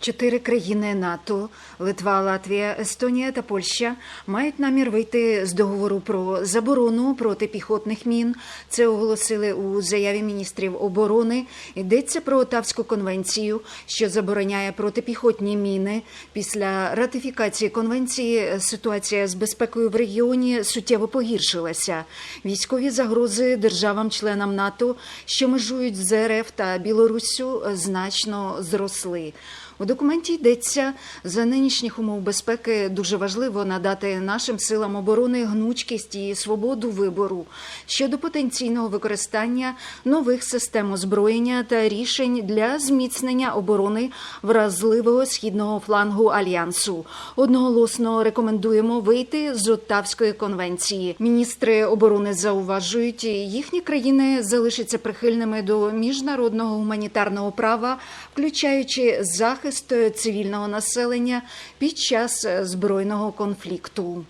Чотири країни НАТО Литва, Латвія, Естонія та Польща мають намір вийти з договору про заборону протипіхотних мін. Це оголосили у заяві міністрів оборони. Йдеться про Отавську конвенцію, що забороняє протипіхотні міни. Після ратифікації конвенції ситуація з безпекою в регіоні суттєво погіршилася. Військові загрози державам-членам НАТО, що межують з РФ та Білоруссю, значно зросли. Документі йдеться за нинішніх умов безпеки дуже важливо надати нашим силам оборони гнучкість і свободу вибору щодо потенційного використання нових систем озброєння та рішень для зміцнення оборони вразливого східного флангу альянсу. Одноголосно рекомендуємо вийти з Оттавської конвенції. Міністри оборони зауважують, їхні країни залишаться прихильними до міжнародного гуманітарного права, включаючи захист цивільного населення під час збройного конфлікту.